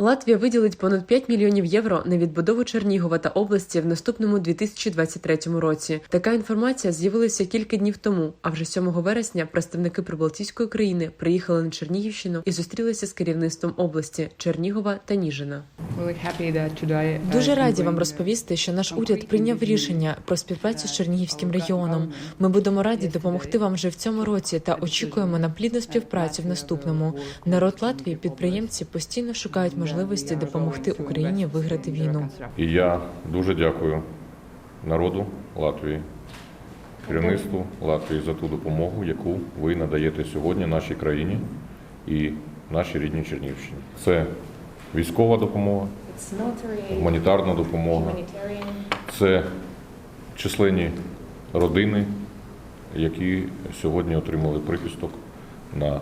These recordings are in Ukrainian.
Латвія виділить понад 5 мільйонів євро на відбудову Чернігова та області в наступному 2023 році. Така інформація з'явилася кілька днів тому. А вже 7 вересня представники прибалтійської країни приїхали на Чернігівщину і зустрілися з керівництвом області Чернігова та Ніжина. Дуже раді вам розповісти, що наш уряд прийняв рішення про співпрацю з Чернігівським регіоном. Ми будемо раді допомогти вам вже в цьому році та очікуємо на плідну співпрацю в наступному. Народ Латвії, підприємці постійно шукають можливості допомогти Україні виграти війну. І я дуже дякую народу Латвії, керівництву Латвії за ту допомогу, яку ви надаєте сьогодні нашій країні і нашій рідній Чернігівщині. Це військова допомога, гуманітарна допомога, це численні родини, які сьогодні отримали прихисток на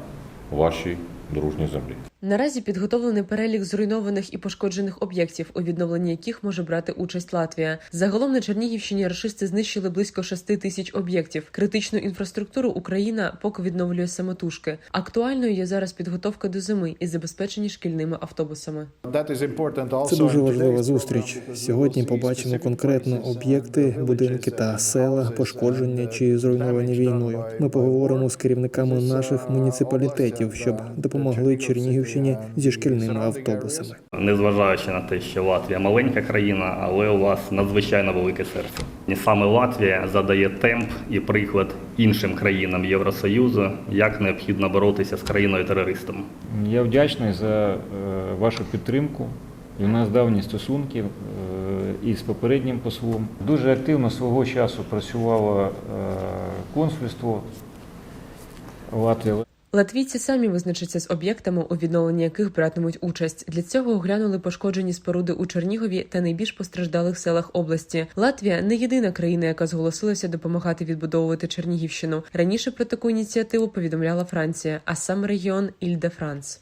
вашій дружній землі. Наразі підготовлений перелік зруйнованих і пошкоджених об'єктів, у відновленні яких може брати участь Латвія. Загалом на Чернігівщині рашисти знищили близько 6 тисяч об'єктів. Критичну інфраструктуру Україна поки відновлює самотужки. Актуальною є зараз підготовка до зими і забезпечені шкільними автобусами. Це дуже важлива зустріч. Сьогодні побачимо конкретно об'єкти, будинки та села, пошкодження чи зруйновані війною. Ми поговоримо з керівниками наших муніципалітетів, щоб допомогли Чернігівщині зі шкільними автобусами. Незважаючи на те, що Латвія маленька країна, але у вас надзвичайно велике серце. І саме Латвія задає темп і приклад іншим країнам Євросоюзу, як необхідно боротися з країною-терористом. Я вдячний за е, вашу підтримку. І у нас давні стосунки е, із попереднім послом. Дуже активно свого часу працювало е, консульство Латвії. Латвійці самі визначаться з об'єктами, у відновленні яких братимуть участь. Для цього оглянули пошкоджені споруди у Чернігові та найбільш постраждалих селах області. Латвія не єдина країна, яка зголосилася допомагати відбудовувати Чернігівщину. Раніше про таку ініціативу повідомляла Франція, а сам регіон Іль-де-Франс.